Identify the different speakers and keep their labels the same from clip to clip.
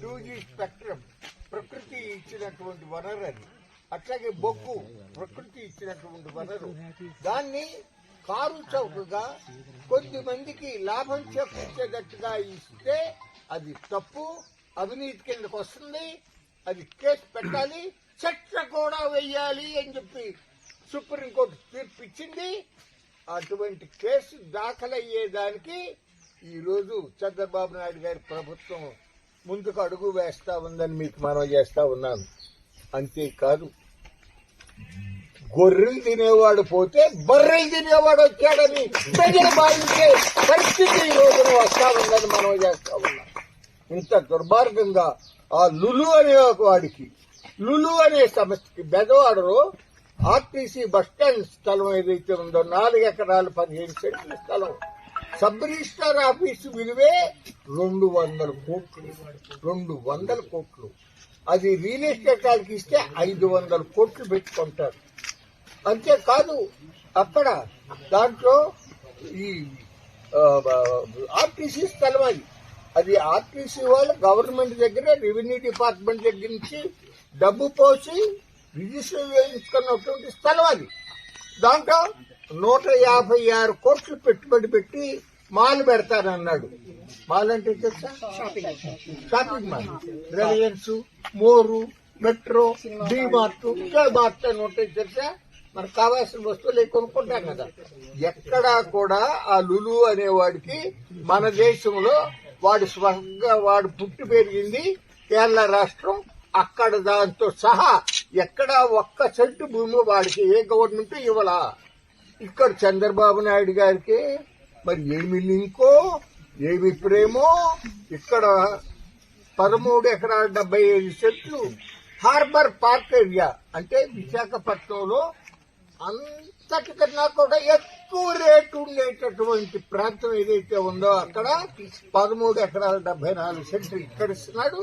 Speaker 1: Two G spectrum ప్రకృతి ఇచ్చినటువంటి వనరు అది. అట్లాగే బొగ్గు ప్రకృతి ఇచ్చినటువంటి వనరు. దాన్ని కారు చౌకగా కొద్ది మందికి లాభం చేకూర్చేటట్టుగా ఇస్తే అది తప్పు అవినీతి కిందకు వస్తుంది అది కేసు పెట్టాలి చట్ట కూడా వెయ్యాలి అని చెప్పి సుప్రీంకోర్టు తీర్పు ఇచ్చింది అటువంటి కేసు దాఖలయ్యేదానికి ఈరోజు చంద్రబాబు నాయుడు గారి ప్రభుత్వం ముందుకు అడుగు వేస్తా ఉందని మీకు మనం చేస్తా ఉన్నాను. అంతేకాదు గొర్రెలు తినేవాడు పోతే బర్రెలు తినేవాడు వచ్చాడని ప్రజలు భావించే పరిస్థితి ఈ రోజున వస్తా ఉందని మనం చేస్తా ఉన్నాం. ఇంత దుర్మార్గంగా ఆ లులు అనే ఒక వాడికి లులు అనే సంస్థకి బెదవాడరు. ఆర్టీసీ బస్టాండ్ స్థలం ఏదైతే ఉందో నాలుగు ఎకరాలు పదిహేను సెంట్ల స్థలం. సబ్ రిజిస్టార్ ఆఫీసు విలువే రెండు వందల కోట్లు. రెండు వందల కోట్లు. అది రియల్ ఎస్టేట్ వాళ్ళకి ఇస్తే ఐదు వందల కోట్లు పెట్టుకుంటారు. అంతేకాదు అక్కడ దాంట్లో ఈ ఆర్టీసీ స్థలం అది. అది ఆర్టీసీ వాళ్ళు గవర్నమెంట్ దగ్గర రెవెన్యూ డిపార్ట్మెంట్ దగ్గర నుంచి డబ్బు పోసి రిజిస్టర్ చేయించుకున్నటువంటి స్థలం అది. దాంట్లో నూట యాభై ఆరు కోట్లు పెట్టుబడి పెట్టి మాల్ పెడతానన్నాడు. మాల్ అంటే తెలుసా? Shopping mall. Reliance More metro D Mart K mart అని ఉంటాయి తెలుసా? మనకు కావాల్సిన వస్తువులు కొనుక్కుంటాం కదా. ఎక్కడా కూడా ఆ లులు అనేవాడికి మన దేశంలో వాడు స్వర్గ వాడు పుట్టి పెరిగింది కేరళ రాష్ట్రం. అక్కడ దాంతో సహా ఎక్కడా ఒక్క సెంటు భూమి వాడికి ఏ గవర్నమెంట్ ఇవ్వలా. ఇక్కడ చంద్రబాబు నాయుడు గారికి మరి ఏమి లింకో ఏమి ప్రేమో ఇక్కడ పదమూడు ఎకరాల డెబ్బై ఐదు సెంట్లు హార్బర్ పార్క్ ఏరియా. అంటే విశాఖపట్నంలో అంతటికన్నా కూడా ఎక్కువ రేటు ఉండేటటువంటి ప్రాంతం ఏదైతే ఉందో అక్కడ పదమూడు ఎకరాల డెబ్బై నాలుగు సెంట్లు ఇక్కడ ఇస్తున్నాడు.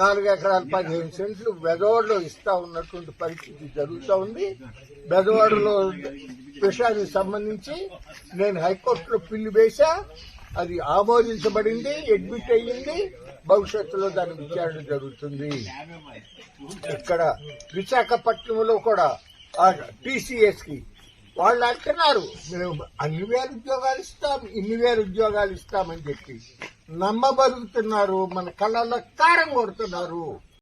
Speaker 1: నాలుగు ఎకరాల పదిహేను సెంట్లు బెదవాడలో ఇస్తా ఉన్నటువంటి పరిస్థితి జరుగుతూ ఉంది. బెదవాడలో విషయానికి సంబంధించి నేను హైకోర్టులో పిల్లు వేశా అది ఆమోదించబడింది అడ్మిట్ అయ్యింది భవిష్యత్తులో దాని విచారణ జరుగుతుంది. ఇక్కడ విశాఖపట్నంలో కూడా టీసీఎస్కి వాళ్ళు అంటున్నారు మేము అన్ని వేల ఉద్యోగాలు ఇస్తాం ఇన్ని వేల ఉద్యోగాలు ఇస్తామని చెప్పి. నమ్మబలుగుతున్నారు మన కళ్ళల్లో కారం కొడుతున్నారు.